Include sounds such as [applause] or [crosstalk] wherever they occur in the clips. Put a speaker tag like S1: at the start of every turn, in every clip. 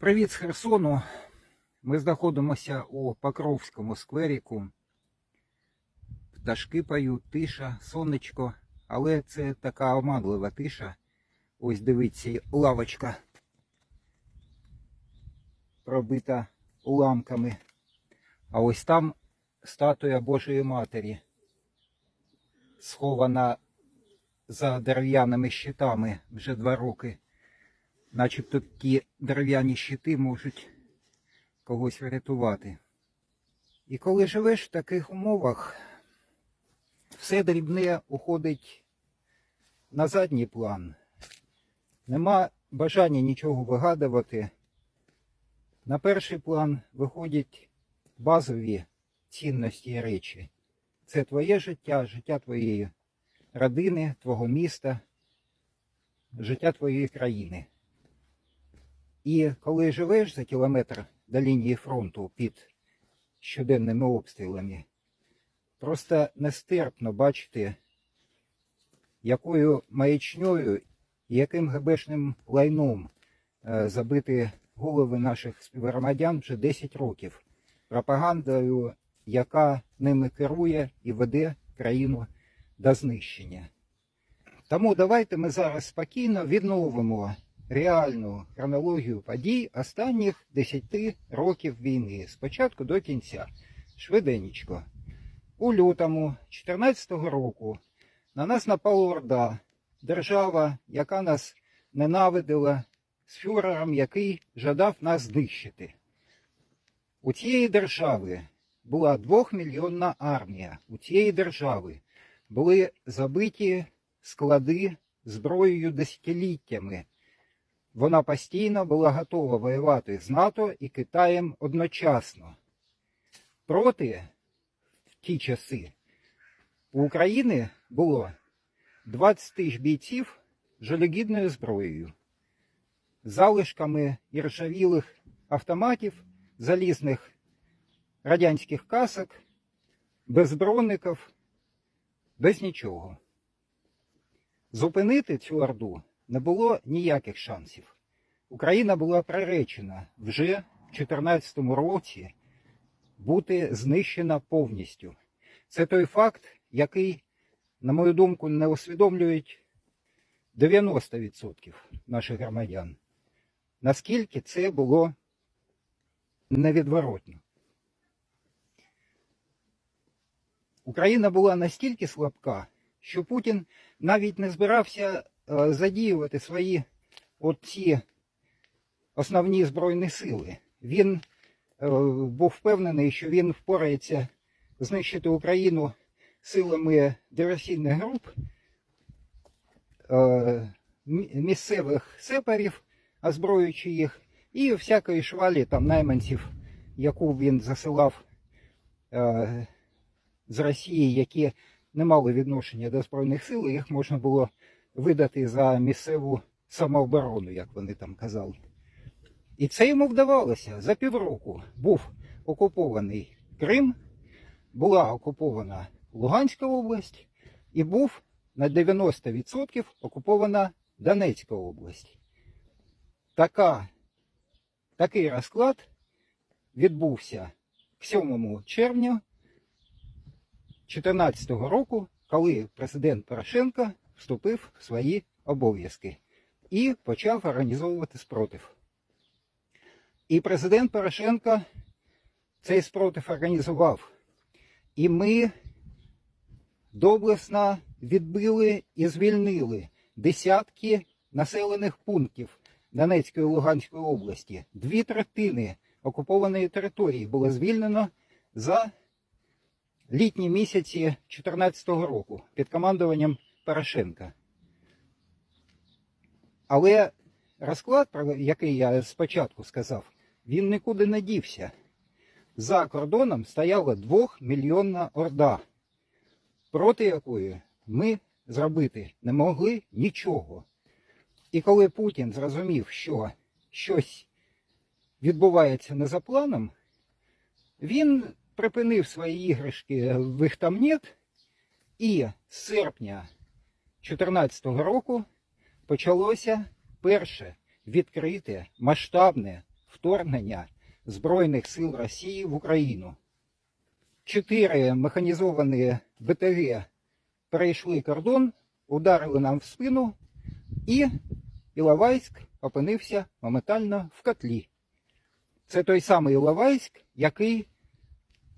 S1: Привіт з Херсону. Ми знаходимося у Покровському скверіку. Пташки поють, тиша, сонечко, але це така оманлива тиша. Ось дивіться, лавочка пробита уламками. А ось там статуя Божої Матері, схована за дерев'яними щитами вже два роки. Начебто такі дерев'яні щити можуть когось врятувати. І коли живеш в таких умовах, все дрібне уходить на задній план. Нема бажання нічого вигадувати. На перший план виходять базові цінності і речі. Це твоє життя, життя твоєї родини, твого міста, життя твоєї країни. І коли живеш за кілометр до лінії фронту під щоденними обстрілами, просто нестерпно бачити, якою маячньою і яким гебешним лайном е, забити голови наших співгромадян вже 10 років пропагандою, яка ними керує і веде країну до знищення. Тому давайте ми зараз спокійно відновимо реальну хронологію подій останніх 10 років війни з початку до кінця. Швиденечко. У лютому 2014 року на нас напала Орда, держава, яка нас ненавидила, з фюрером, який жадав нас знищити. У цієї держави була двохмільйонна армія. У цієї держави були забиті склади зброєю десятиліттями. Вона постійно була готова воювати з НАТО і Китаєм одночасно. Проти в ті часи у України було 20 тисяч бійців жалюгідною зброєю, залишками іржавілих автоматів, залізних радянських касок, без броників, без нічого. Зупинити цю орду не було ніяких шансів. Україна була приречена вже в 2014 році бути знищена повністю. Це той факт, який, на мою думку, не усвідомлюють 90% наших громадян. Наскільки це було невідворотно. Україна була настільки слабка, що Путін навіть не збирався задіювати свої оці основні збройні сили. Він е, був впевнений, що він впорається знищити Україну силами диверсійних груп, е, місцевих сепарів, озброюючи їх, і всякої швалі там найманців, яку він засилав е, з Росії, які не мали відношення до Збройних сил, їх можна було видати за місцеву самооборону, як вони там казали. І це йому вдавалося. За півроку був окупований Крим, була окупована Луганська область і був на 90% окупована Донецька область. Така, такий розклад відбувся к 7 червня 2014 року, коли президент Порошенко вступив в свої обов'язки і почав організовувати спротив. І президент Порошенко цей спротив організував. І ми доблесно відбили і звільнили десятки населених пунктів Донецької і Луганської області. Дві третини окупованої території було звільнено за літні місяці 2014 року під командуванням Порошенка. Але розклад, про який я спочатку сказав, він нікуди не дівся. За кордоном стояла двохмільйонна орда, проти якої ми зробити не могли нічого. І коли Путін зрозумів, що щось відбувається не за планом, він припинив свої іграшки в їх і з серпня 2014 року почалося перше відкрите масштабне вторгнення Збройних сил Росії в Україну. Чотири механізовані БТГ перейшли кордон, ударили нам в спину, і Іловайськ опинився моментально в котлі. Це той самий Іловайськ, який,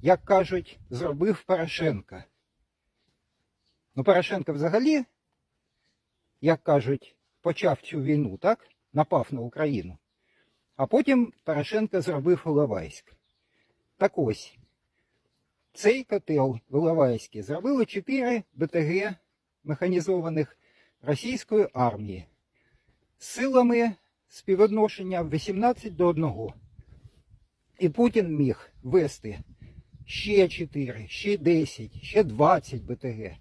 S1: як кажуть, зробив Порошенка. Ну, Порошенко взагалі, як кажуть, почав цю війну, так? Напав на Україну. А потім Порошенко зробив Іловайськ. Так ось, цей котел в Іловайську зробили 4 БТГ механізованих російської армії з силами співвідношення 18 до 1. І Путін міг вести ще 4, ще 10, ще 20 БТГ.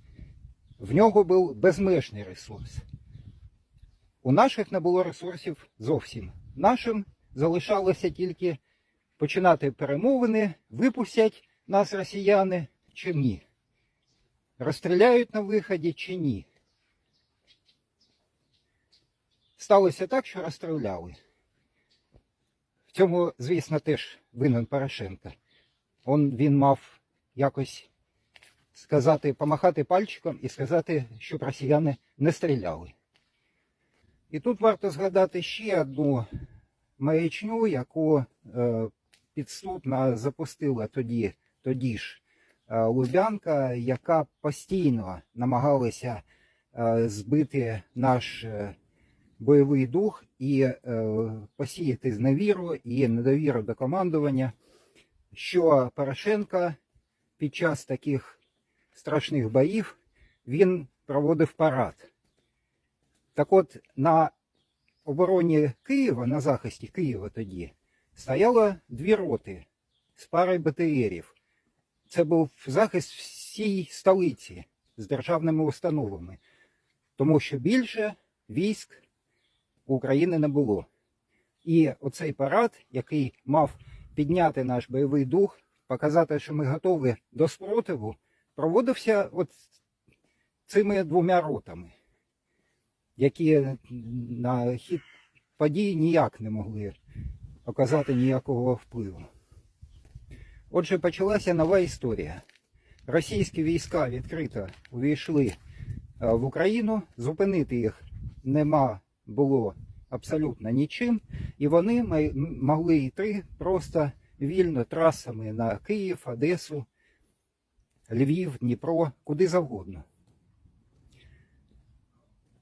S1: В нього був безмежний ресурс. У наших не було ресурсів зовсім. Нашим залишалося тільки починати перемовини, випустять нас росіяни чи ні. Розстріляють на виході чи ні. Сталося так, що розстріляли. В цьому, звісно, теж винен Порошенко. Он, він мав якось сказати, помахати пальчиком і сказати, щоб росіяни не стріляли. І тут варто згадати ще одну маячню, яку е, підступно запустила тоді, тоді ж е, Лубянка, яка постійно намагалася е, збити наш бойовий дух і посіяти зневіру і недовіру до командування, що Порошенко під час таких страшних боїв він проводив парад. Так от на обороні Києва, на захисті Києва тоді, стояло дві роти з парою БТРів. Це був захист всій столиці з державними установами, тому що більше військ України не було. І оцей парад, який мав підняти наш бойовий дух, показати, що ми готові до спротиву, проводився от цими двома ротами, які на хід подій ніяк не могли оказати ніякого впливу. Отже, почалася нова історія. Російські війська відкрито увійшли е, в Україну, зупинити їх нема було абсолютно нічим, і вони могли йти просто вільно трасами на Київ, Одесу, Львів, Дніпро, куди завгодно.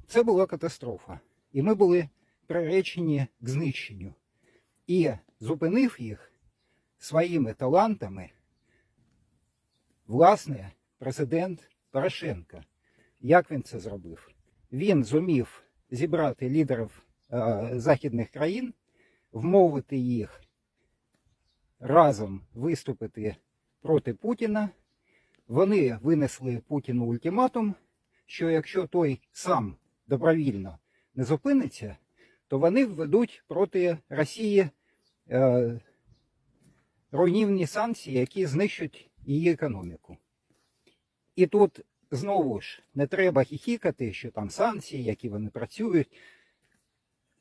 S1: Це була катастрофа. І ми були приречені к знищенню. І зупинив їх своїми талантами, власне, президент Порошенко. Як він це зробив? Він зумів зібрати лідерів е, західних країн, вмовити їх разом виступити проти Путіна. Вони винесли Путіну ультиматум, що якщо той сам добровільно не зупиниться, то вони введуть проти Росії е, руйнівні санкції, які знищать її економіку. І тут знову ж не треба хіхікати, що там санкції, які вони працюють.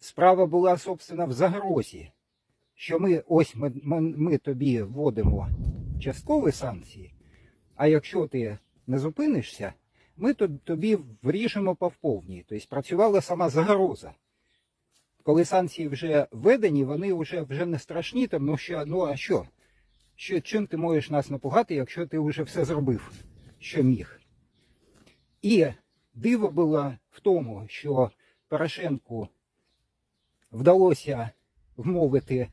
S1: Справа була, собственно, в загрозі, що ми ось ми, ми, ми тобі вводимо часткові санкції, а якщо ти не зупинишся, ми то- тобі вріжемо по повній. Тобто працювала сама загроза. Коли санкції вже введені, вони вже, вже не страшні, тому що ну а що? що? Чим ти можеш нас напугати, якщо ти вже все зробив, що міг? І диво було в тому, що Порошенку вдалося вмовити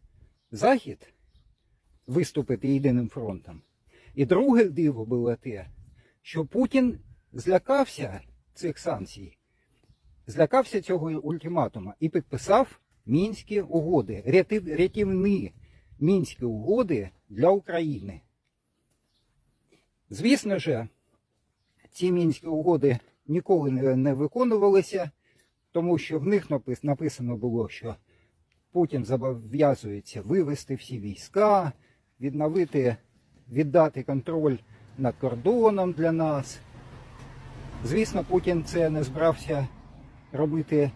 S1: Захід виступити єдиним фронтом. І друге диво було те, що Путін злякався цих санкцій, злякався цього ультиматума і підписав мінські угоди, рятив- рятівні мінські угоди для України. Звісно ж, ці мінські угоди ніколи не, виконувалися, тому що в них напис- написано було, що Путін зобов'язується вивести всі війська, відновити, віддати контроль над кордоном для нас. Звісно, Путін це не збирався робити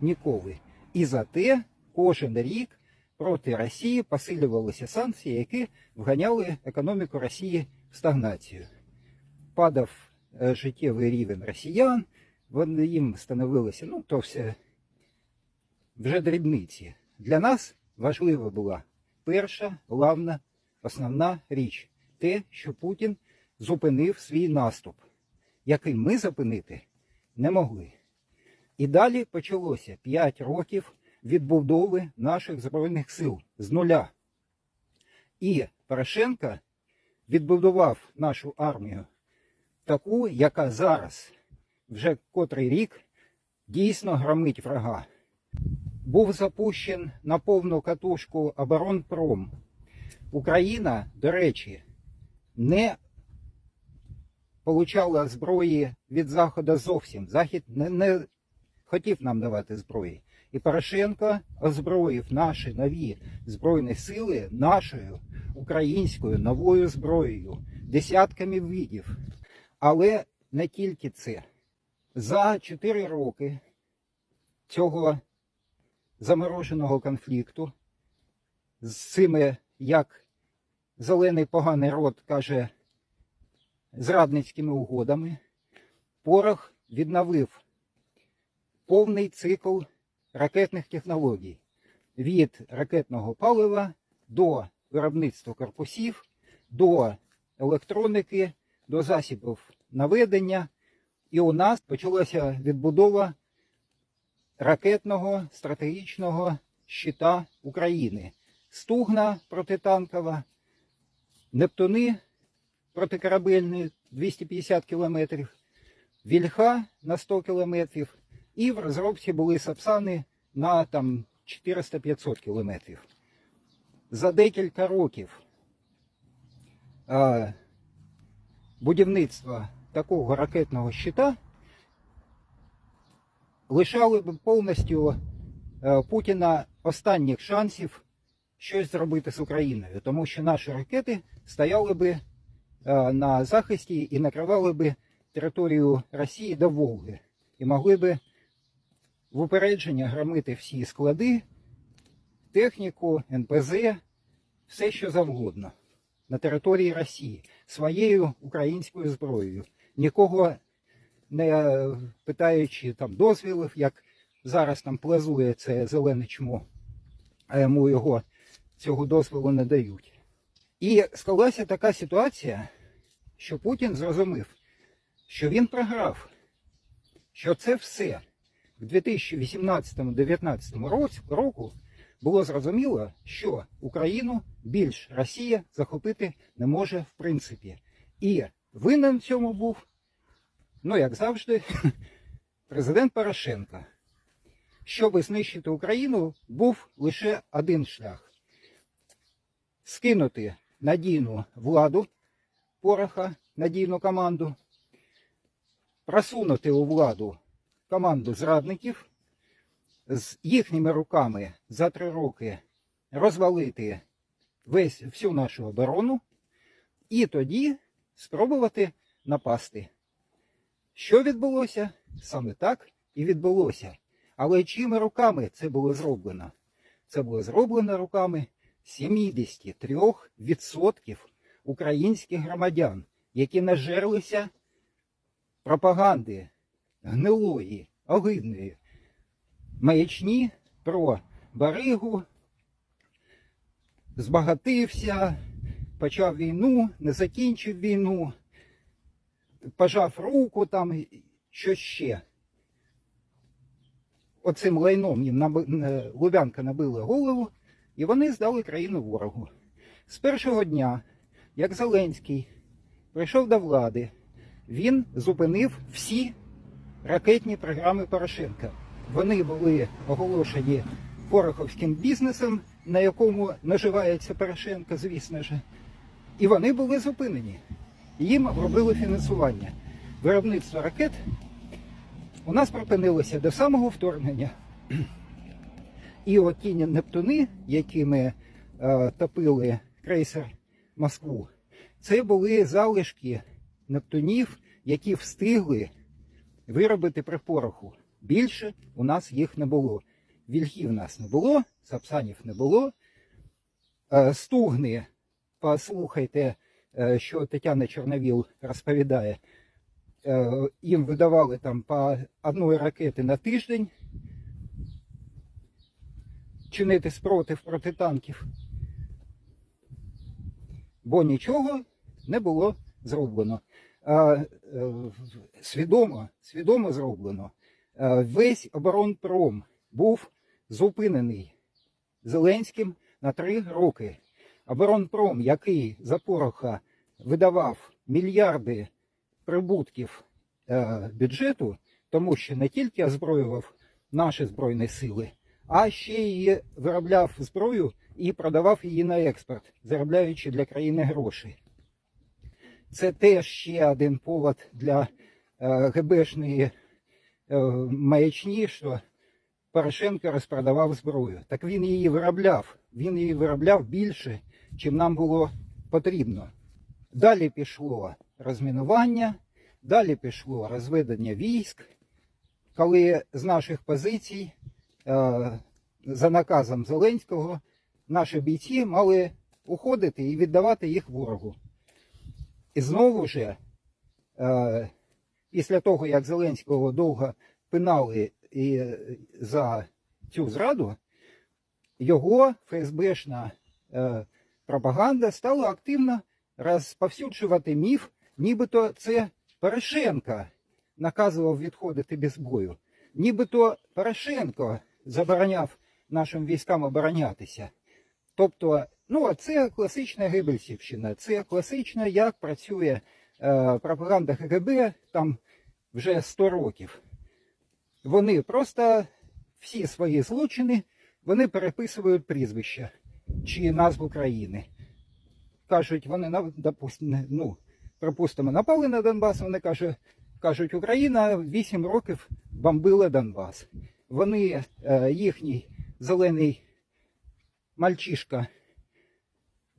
S1: ніколи. І зате кожен рік проти Росії посилювалися санкції, які вганяли економіку Росії в стагнацію. Падав е, життєвий рівень росіян, вони їм становилося, ну, то все вже дрібниці. Для нас важлива була перша, главна, основна річ те, що Путін зупинив свій наступ, який ми зупинити не могли. І далі почалося 5 років відбудови наших Збройних сил з нуля. І Порошенко відбудував нашу армію таку, яка зараз, вже котрий рік, дійсно громить врага. Був запущен на повну катушку оборонпром. Україна, до речі, не получала зброї від Заходу зовсім. Захід не, не хотів нам давати зброї. І Порошенко озброїв наші нові збройні сили нашою українською новою зброєю, десятками видів. Але не тільки це. За 4 роки цього замороженого конфлікту з цими, як зелений поганий рот каже, зрадницькими угодами, Порох відновив повний цикл ракетних технологій від ракетного палива до виробництва корпусів, до електроніки, до засобів наведення. І у нас почалася відбудова ракетного стратегічного щита України. Стугна протитанкова, Нептуни протикорабельні 250 кілометрів, Вільха на 100 кілометрів, і в розробці були Сапсани на там 400-500 кілометрів. За декілька років а, будівництва такого ракетного щита лишали б повністю е, Путіна останніх шансів щось зробити з Україною, тому що наші ракети стояли би на захисті і накривали би територію Росії до Волги і могли би в упередження громити всі склади, техніку, НПЗ, все що завгодно на території Росії своєю українською зброєю. Нікого не питаючи там дозвілів, як зараз там плазує це зелене чмо, а йому його цього дозволу не дають. І склалася така ситуація, що Путін зрозумів, що він програв, що це все в 2018-2019 року було зрозуміло, що Україну більш Росія захопити не може в принципі. І винен в цьому був, ну як завжди, [laughs] президент Порошенко. Щоб знищити Україну, був лише один шлях скинути надійну владу Пороха, надійну команду, просунути у владу команду зрадників, з їхніми руками за три роки розвалити весь всю нашу оборону і тоді спробувати напасти. Що відбулося? Саме так і відбулося. Але чими руками це було зроблено? Це було зроблено руками 73% українських громадян, які нажерлися пропаганди гнилої, огидної маячні про баригу, збагатився, почав війну, не закінчив війну, пожав руку там, що ще. Оцим лайном їм наби- Лубянка набила голову, і вони здали країну ворогу. З першого дня, як Зеленський прийшов до влади, він зупинив всі ракетні програми Порошенка. Вони були оголошені пороховським бізнесом, на якому наживається Порошенко, звісно ж. І вони були зупинені. Їм робили фінансування. Виробництво ракет у нас припинилося до самого вторгнення. І от ті Нептуни, якими е, топили крейсер Москву, це були залишки Нептунів, які встигли виробити при пороху. Більше у нас їх не було. Вільхів у нас не було, сапсанів не було, Е, Стугни, послухайте, е, що Тетяна Чорновіл розповідає. Е, Їм видавали там по одної ракети на тиждень чинити спротив проти танків. Бо нічого не було зроблено. Е, свідомо, свідомо зроблено. Е, Весь оборонпром був зупинений Зеленським на три роки. Оборонпром, який за пороха видавав мільярди прибутків е, бюджету, тому що не тільки озброював наші збройні сили, а ще й виробляв зброю і продавав її на експорт, заробляючи для країни гроші. Це теж ще один повод для е, ГБшної е, маячні, що Порошенко розпродавав зброю. Так він її виробляв. Він її виробляв більше, чим нам було потрібно. Далі пішло розмінування, далі пішло розведення військ, коли з наших позицій, е, за наказом Зеленського, наші бійці мали уходити і віддавати їх ворогу. І знову ж, е, після того, як Зеленського довго пинали і за цю зраду, його ФСБшна е, пропаганда стала активно розповсюджувати міф, нібито це Порошенко наказував відходити без бою. Нібито Порошенко забороняв нашим військам оборонятися. Тобто, ну, це класична Гебельсівщина, це класично, як працює е, пропаганда КГБ там вже 100 років. Вони просто всі свої злочини вони переписують прізвища чи назву країни. Кажуть, вони на- допустим, ну, припустимо, напали на Донбас, вони кажуть, кажуть, Україна 8 років бомбила Донбас. Вони, е, їхній зелений мальчишка,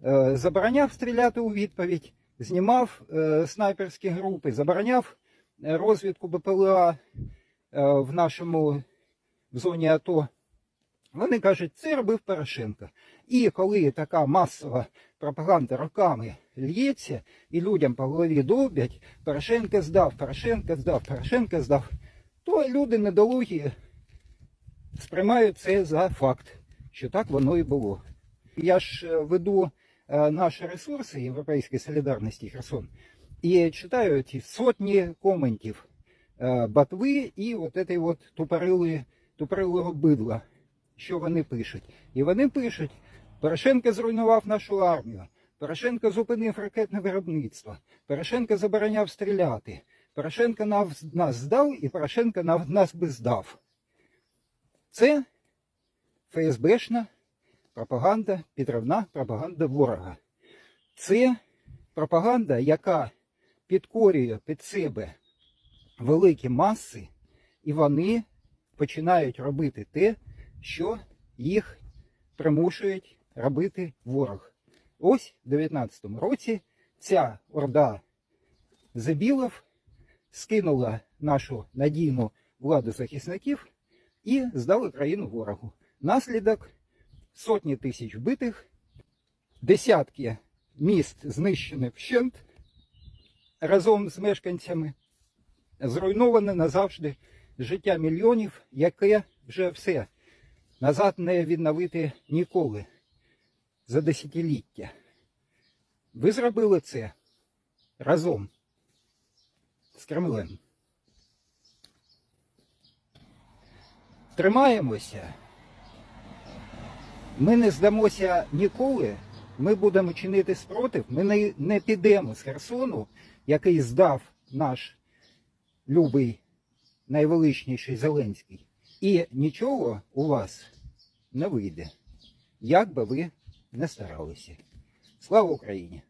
S1: е, забороняв стріляти у відповідь, знімав е, снайперські групи, забороняв е, розвідку БПЛА е, в нашому в зоні АТО. Вони кажуть, це робив Порошенко. І коли така масова пропаганда роками лється, і людям по голові довбять, Порошенко здав, Порошенко здав, Порошенко здав, то люди недолугі сприймають це за факт, що так воно і було. Я ж е, веду е, наші ресурси Європейської солідарності Херсон і читаю ті сотні коментів е, Батви і от этой от тупорили, тупорилого бидла, що вони пишуть. І вони пишуть, Порошенко зруйнував нашу армію, Порошенко зупинив ракетне виробництво, Порошенко забороняв стріляти, Порошенко нас, здав і Порошенко нас би здав. Це ФСБшна пропаганда, підривна пропаганда ворога. Це пропаганда, яка підкорює під себе великі маси, і вони починають робити те, що їх примушують робити ворог. Ось в 19-му році ця орда зебілов скинула нашу надійну владу захисників і здали країну ворогу. Наслідок сотні тисяч вбитих, десятки міст знищені вщент разом з мешканцями, зруйноване назавжди життя мільйонів, яке вже все назад не відновити ніколи за десятиліття. Ви зробили це разом з Кремлем. Тримаємося. Ми не здамося ніколи. Ми будемо чинити спротив. Ми не, не підемо з Херсону, який здав наш любий найвеличніший Зеленський. І нічого у вас не вийде, як би ви не старалися. Слава Україні!